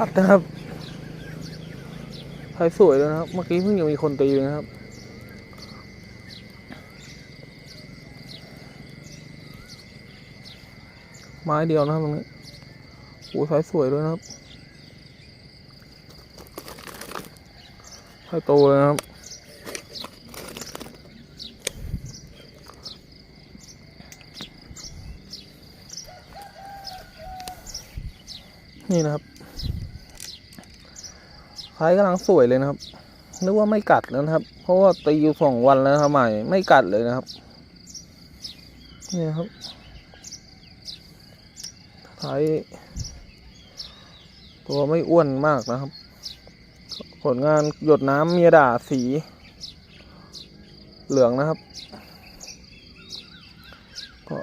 กัดนะครับใช้สวยเลยนะครับ เมื่อกี้เพิ่งยังมีคนตีอยู่นะครับ ไม้เดียวนะครับตรงนี้โอ้ใช้สวยด้วยนะครับใช้โตเลยนะครับนี่นะครับ ไซส์กำลังสวยเลยนะครับนึกว่าไม่กัดแล้วนะครับ เพราะว่าตีอยู่สองวันแล้วครับใหม่ไม่กัดเลยนะครับนี่ครับไซส์ตัวไม่อ้วนมากนะครับ ผลงานหยดน้ำเมียด่าสีเหลืองนะครับ ก็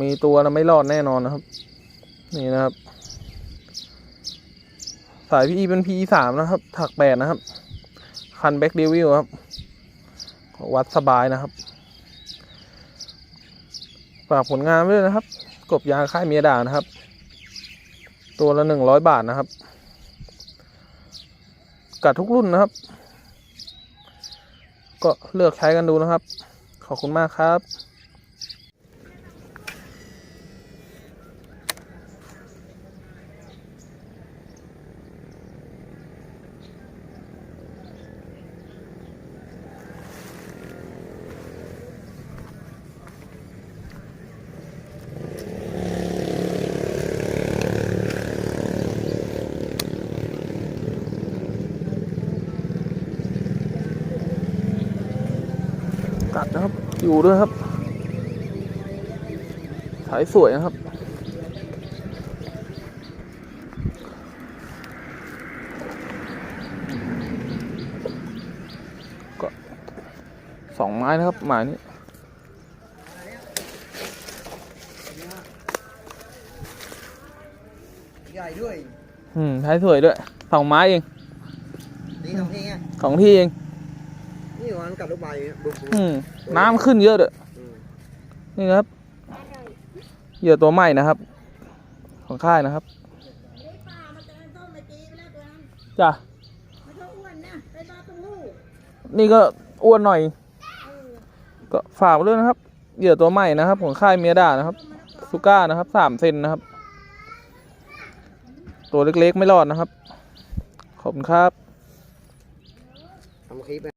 มีตัวนะไม่รอดแน่นอนนะครับ นี่นะครับ สาย PE เป็น PE สามนะครับ ถักแปดนะครับ คันแบ็กเดวิลครับ วัดสบายนะครับ ฝากผลงานไว้ด้วยนะครับ กบยางค่ายเมียด่านะครับ ตัวละหนึ่งร้อยบาทนะครับ กัดทุกรุ่นนะครับ ก็เลือกใช้กันดูนะครับ ขอบคุณมากครับ กัดนะครับ อยู่ด้วยครับ สายสวยนะครับ ก็สองไม้นะครับ หมายนี้ใหญ่ด้วย อืมสายสวยด้วยสองไม้เอง นี่ทำที่ไงของที่เอง นี่วันกัดลูกใบบุบบุบอืมน้ำขึ้นเยอะด้วยอืมนี่นะครับเหยื่อตัวใหม่นะครับ ของค่ายนะครับได้ปลามาเจอต้มไปตีไปแล้วตัวนั้นจ้ะไม่ต้องอ้วนนะไปปลาตุ้งหูนี่ก็อ้วนหน่อย เออก็ฝากไว้ด้วยนะครับ เหยื่อตัวใหม่นะครับ ของค่ายเมียดานะครับซูก้านะครับสามเซนนะครับ ตัวเล็กๆไม่รอดนะครับ ขอบคุณครับ ทำคลิป